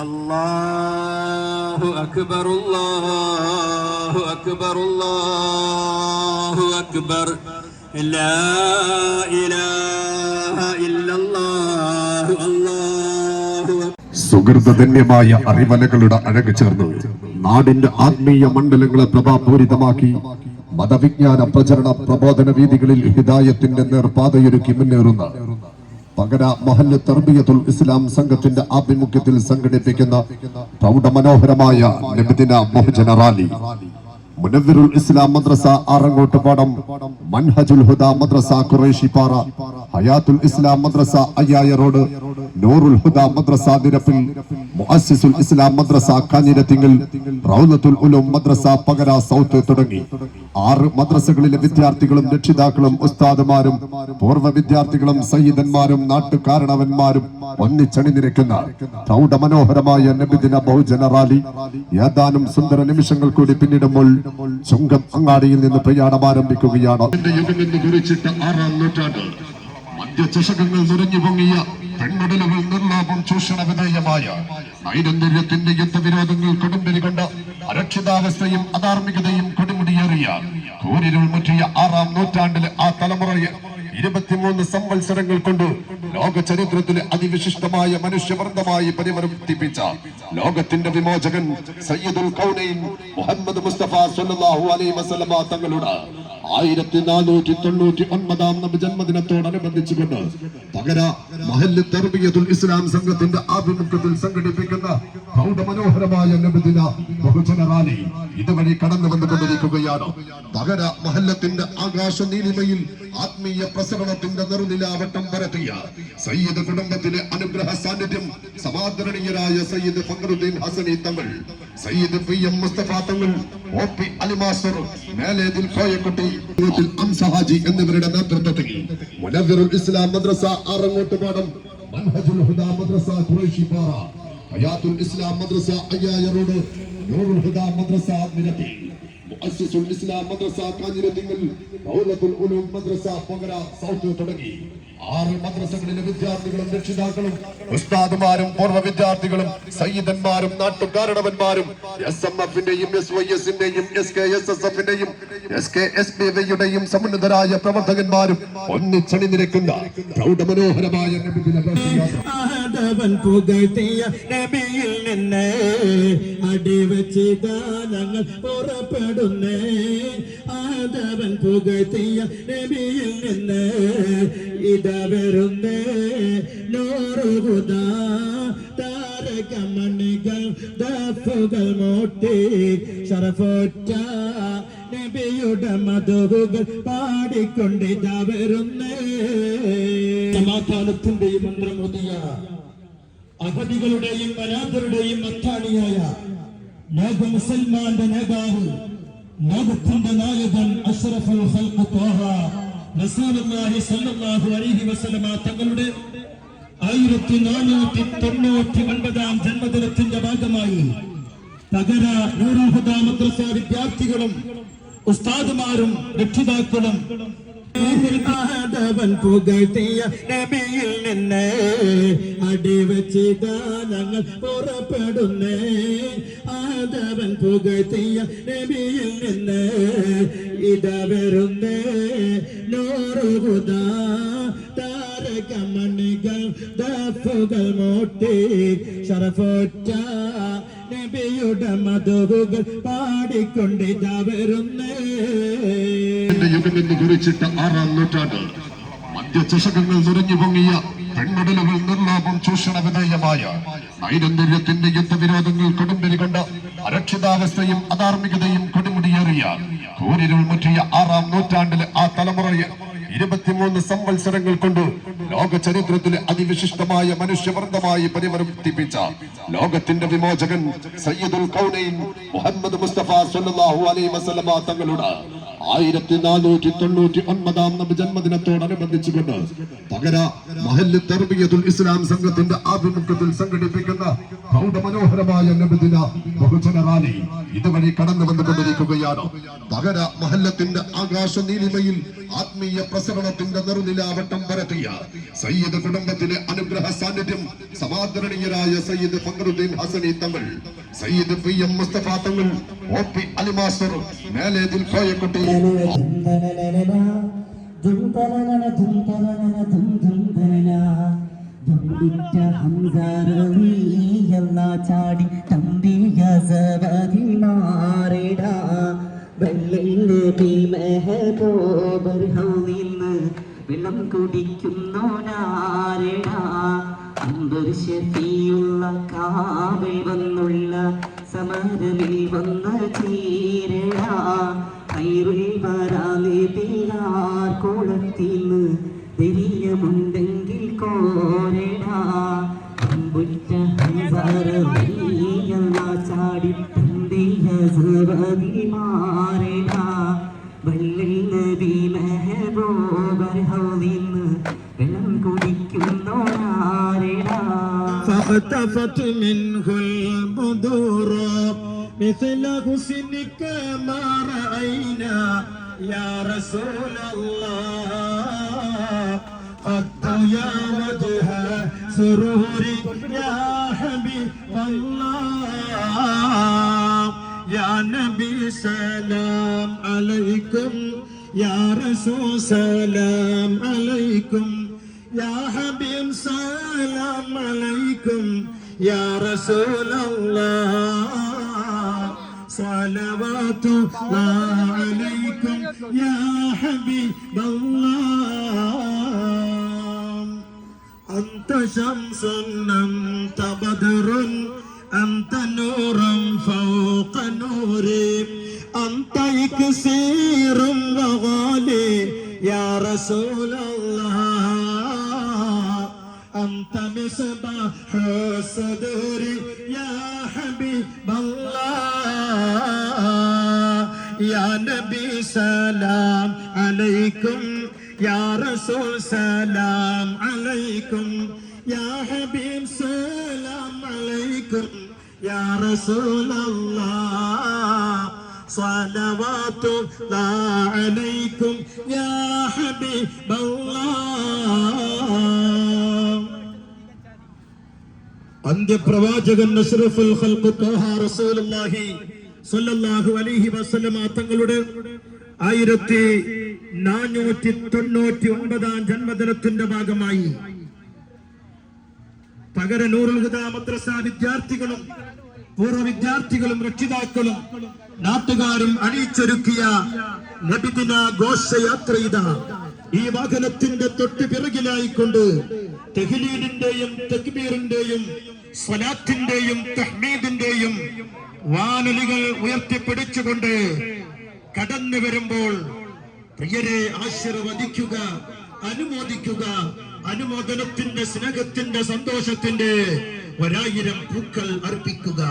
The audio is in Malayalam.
الله أكبر الله أكبر الله أكبر لا إله إلا الله الله أكبر സുഹൃതധന്യമായ അറിവലകളുടെ അഴക് ചേർന്ന് നാടിന്റെ ആത്മീയ മണ്ഡലങ്ങളെ പ്രഭാപൂരിതമാക്കി മതവിജ്ഞാന പ്രചരണ പ്രബോധന വീതികളിൽ ഹിദായത്തിന്റെ നേർപാതയൊരുക്കി മുന്നേറുന്ന പകര മഹല്ല് തർബിയത്തുൽ ഇസ്ലാം സംഘത്തിന്റെ ആഭിമുഖ്യത്തിൽ സംഘടിപ്പിക്കുന്ന പ്രൗഢമനോഹരമായ നബിദിന ബഹുജന റാലി. മുനവ്വിറുൽ ഇസ്ലാം മദ്രസ ആറങ്ങോട്ട് പാടം മൻഹജുൽ ഹുദ മദ്രസ ഖുറൈശി പാറ ഹയാത്തുൽ ഇസ്ലാം മദ്രസ അയ്യായ റോഡ് നൂറുൽ ഹുദ മദ്രസ നിരപ്പിൽ മുഅസ്സിസുൽ ഇസ്ലാം മദ്രസ കാഞ്ഞിരത്തിങ്കൽ റൗലത്തുൽ ഉലൂം മദ്രസ പകര സൗത്ത് തുടങ്ങി. ആറ് മദ്രസകളിലെ വിദ്യാർത്ഥികളും രക്ഷിതാക്കളും ഉസ്താദുമാരും പൂർവ വിദ്യാർത്ഥികളും സയ്യിദന്മാരും നാട്ടുകാരണവന്മാരും ഒന്നിച്ചണിനിരക്കുന്ന പ്രൗഢമനോഹരമായ നബിദിന ബഹുജന റാലി ഏതാനും സുന്ദര നിമിഷങ്ങൾ കൂടി പിന്നിടുമ്പോൾ ചുങ്കം അങ്ങാടിയിൽ നിന്ന് പ്രയാണം ആരംഭിക്കുകയാണ്. ആറാം നൂറ്റാണ്ട് മദ്യചഷകങ്ങൾ നിറഞ്ഞു പൊങ്ങിയ പെൺമടലുകൾ നിർലോഭം ചൂഷണ വിധേയമായ നൈരന്തര്യത്തിന്റെ യുദ്ധവിരോധങ്ങൾ കൊടുമ്പിരി കണ്ട അരക്ഷിതാവസ്ഥയും അധാർമികതയും കൊടുമുടിയേറിയ കൂരിരുൾ മുറ്റിയ ആറാം നൂറ്റാണ്ടിലെ ആ തലമുറയെ ഇരുപത്തിമൂന്ന് സംവത്സരങ്ങൾ കൊണ്ട് ലോക ചരിത്രത്തിലെ അതിവിശിഷ്ടമായ മനുഷ്യവൃന്ദമായി പരിവർത്തിപ്പിച്ച ലോകത്തിന്റെ വിമോചകൻ സയ്യിദുൽ കൗനൈൻ മുഹമ്മദ് മുസ്തഫ സല്ലല്ലാഹു അലൈഹി വസല്ലമ തങ്ങളുടെ ആയിരത്തി നാനൂറ്റി തൊണ്ണൂറ്റി ഒൻപതാം ജന്മദിനത്തോടനുബന്ധിച്ചുകൊണ്ട് പകര മഹല്ല് തർബിയത്തുൽ ഇസ്ലാം സംഘത്തിന്റെ ആഭിമുഖ്യത്തിൽ സംഘടിപ്പിക്കുന്ന പ്രൗഢമനോഹരമായ നബിദിന ബഹുജന റാലി ഇതുവഴി കടന്നു വന്നുകൊണ്ടിരിക്കുകയാണ് പകര മഹല്ലത്തിന്റെ ആകാശ നീലിമയിൽ ആത്മീയ പ്രസരണത്തിന്റെ നെറുനിലാവട്ടം പരത്തിയ സയ്യിദ് കുടുംബത്തിലെ അനുഗ്രഹ സാന്നിധ്യം സമാദരണീയരായ സയ്യിദ് ഫഖറുദ്ദീൻ ഹസനി തങ്ങൾ Sayyid P M Mustafa Thangal O P Alimasar Melethil Koyakutty Amsahaji എന്നിവരുടെ നേതൃത്വത്തിൽ മുനവ്വിറുൽ ഇസ്ലാം മദ്രസ ആറങ്ങോട്ട് പാടം മൻഹജുൽ ഹുദാ മദ്രസ ഖുറൈശി പാറ ഹയാത്തുൽ ഇസ്ലാം മദ്രസ അയ്യായ റോഡ് നൂറുൽ ഹുദാ മദ്രസ നിരത്തി മുഅസ്സിസുൽ ഇസ്ലാം മദ്രസ കാഞ്ഞിരത്തിങ്ങൽ മൗലത്തുൽ ഉലൂം മദ്രസ പകര സൗത്ത് തുടങ്ങി. ആറ് മദ്രസകളിലെ വിദ്യാർത്ഥികളും രക്ഷിതാക്കളും ഉസ്താദുമാരും പൂർവ വിദ്യാർത്ഥികളും സയ്യിദന്മാരും നാട്ടുകാരണവന്മാരും എസ് എം എഫിന്റെയും എസ് വൈ എസിന്റെയും എസ് കെ എസ് എസ് എഫിന്റെയും എസ് കെ എസ് ബി വൈയുടെയും സമുന്നതരായ പ്രവർത്തകന്മാരും ഒന്നിച്ചണി നിരക്കുന്ന പ്രൗഢമനോഹരമായ പുറപ്പെടുന്നേ. ആദവൻ പുകഴ്ത്തിയ നബിയിൽ നിന്ന് ഇട വരുന്ന. നോറുകുത താരകമണികൾ ദഫുകൾ മോട്ടി. ശരഫോറ്റ നബിയുടെ മധുകൾ പാടിക്കൊണ്ടിതാ വരുന്ന. സമാധാനത്തിന്റെയും മന്ത്രമോദിയ അഗതികളുടെയും അനാഥരുടെയും അത്താണിയായ ലോക മുസൽമാന്റെ നേതാവ് ലോകത്തിന്റെ നായകൻ അഷ്റഫുൽ ഹൽക്ക് ത്വാഹ തങ്ങളുടെ ആയിരത്തി നാനൂറ്റി തൊണ്ണൂറ്റി ഒൻപതാം ജന്മദിനത്തിന്റെ ഭാഗമായി തകര നൂറുഹുദ മദ്രസ വിദ്യാർത്ഥികളും ഉസ്താദുമാരും രക്ഷിതാക്കളും ആദവൻ പുകഴ്ത്തിയ നബിയിൽ നിന്ന് അടിവച്ച് ഗാനങ്ങൾ പുറപ്പെടുന്നേ. ആദവൻ പുകഴ്ത്തിയ നബിയിൽ നിന്ന് ഇട വരുന്നേ. നോറുകുത താരകമണികൾ ദഫുകൾ മോട്ടി. ശറഫോറ്റ നബിയുടെ മധുകൾ പാടിക്കൊണ്ടിത വരുന്നേ. യുഗമെന്ന് കുറിച്ചിട്ട് ആറാം നൂറ്റാണ്ട് മദ്യചഷകങ്ങൾ നിറഞ്ഞു പൊങ്ങിയ പെൺമടലുകൾ നിർലാഭം ചൂഷണ വിധേയമായ നൈരന്തര്യത്തിന്റെ യുദ്ധവിരോധങ്ങൾ കൊടുമ്പിരി കണ്ട അരക്ഷിതാവസ്ഥയും അധാർമികതയും കൊടുമുടിയേറിയ കൂരിരുൾ മുറ്റിയ ആറാം നൂറ്റാണ്ടിലെ ആ തലമുറയെ ഇരുപത്തിമൂന്ന് സംവത്സരങ്ങൾ കൊണ്ട് ലോക ചരിത്രത്തിലെ അതിവിശിഷ്ടമായ മനുഷ്യവർദ്ധമായി പരിവർത്തിപ്പിച്ച ലോകത്തിന്റെ വിമോചകൻ സയ്യിദുൽ കൗനൈൻ മുഹമ്മദ് മുസ്തഫ സല്ലല്ലാഹു അലൈഹി വസല്ലമ തങ്ങളുടെ ആയിരത്തി നാനൂറ്റി തൊണ്ണൂറ്റി ഒൻപതാം ജന്മദിനത്തോടനുബന്ധിച്ചുകൊണ്ട് പകര മഹല്ല് തെർബിയതുൽ ഇസ്ലാം സംഘത്തിന്റെ ആഭിമുഖ്യത്തിൽ സംഘടിപ്പിക്കുന്ന പ്രൗഢമനോഹരമായ നബിദിന ബഹുജന റാലി ഇതുവഴി കടന്നു വന്നുകൊണ്ടിരിക്കുകയാണ് പകര മഹല്ലത്തിന്റെ ആകാശ നീലിമയിൽ ആത്മീയ പ്രസരണത്തിന്റെ നെറുനിലാവട്ടം പരത്തിയ സയ്യിദ് കുടുംബത്തിലെ അനുഗ്രഹ സാന്നിധ്യം സമാദരണീയരായ സയ്യിദ് ഫക്രുദ്ദീൻ ഹസനി തങ്ങൾ Sayyid P M Mustafa Thangal O P Alimasar Melethil Koyakutty ചാടി തമ്പി സവതി മാറിട വെള്ളി കുടിക്കുന്നോനാരിട അമ്പർ ഷെഫിയുള്ള കാവിൽ വന്നുള്ള സമരമിൽ വന്ന ചീരട. കൈറിൽ വരാതെ പേരാർ കോളത്തിന്ന് തെരിയമുണ്ടെങ്കിൽ കോരടാ അമ്പുറ്റ ഹംസാരമീയല്ല ചാടി തന്തിയ സവതി മാറിടാ വള്ളിൽ നബി മെഹബൂബർ ഹൗലിന്ന് വെള്ളം കുടിക്കുന്നോരാരിടാ فاختفت منه البدور مثل حسنك ما رأينا يا رسول الله قد يا وجه سرور يا حبيب الله يا نبي سلام عليكم يا رسول سلام عليكم يا حبيب سلام عليكم يا رسول الله صلوات الله عليكم يا حبيب الله. أنت شمس أنت بدر أنت نور فوق نوري أنت إكسير وغالي يا رسول الله. أنت مصباح الصدور يا حبيب الله. يا نبي سلام عليكم يا رسول سلام عليكم يا حبيب سلام عليكم يا رسول الله صلوات الله عليكم يا حبيب الله അന്ത്യപ്രവാചകൻ അഷ്റഫുൽ ഖൽഖ് ത്വഹ റസൂലുള്ളാഹി സ്വല്ലല്ലാഹു അലൈഹി വസല്ലമ തങ്ങളുടെ ആയിരത്തി നാനൂറ്റി തൊണ്ണൂറ്റി ഒമ്പതാം ജന്മദിനത്തിന്റെ ഭാഗമായി പകര നൂറുൽ ഹുദ മദ്രസ വിദ്യാർത്ഥികളും പൂർവ വിദ്യാർത്ഥികളും രക്ഷിതാക്കളും നാട്ടുകാരും അണിയിച്ചൊരുക്കിയ നബിദിന ഘോഷയാത്ര ഇതാ. ഈ വാഹനത്തിന്റെ തൊട്ട് പിറകിലായിക്കൊണ്ട് തെഹ്ലീലിന്റെയും തക്ബീറിന്റെയും സ്വലാത്തിന്റെയും തഹ്മീദിന്റെയും വാനലികൾ ഉയർത്തിപ്പിടിച്ചുകൊണ്ട് കടന്നു വരുമ്പോൾ പ്രിയരെ ആശീർവദിക്കുക അനുമോദിക്കുക അനുമോദനത്തിന്റെ സ്നേഹത്തിന്റെ സന്തോഷത്തിന്റെ ഒരായിരം പൂക്കൾ അർപ്പിക്കുക.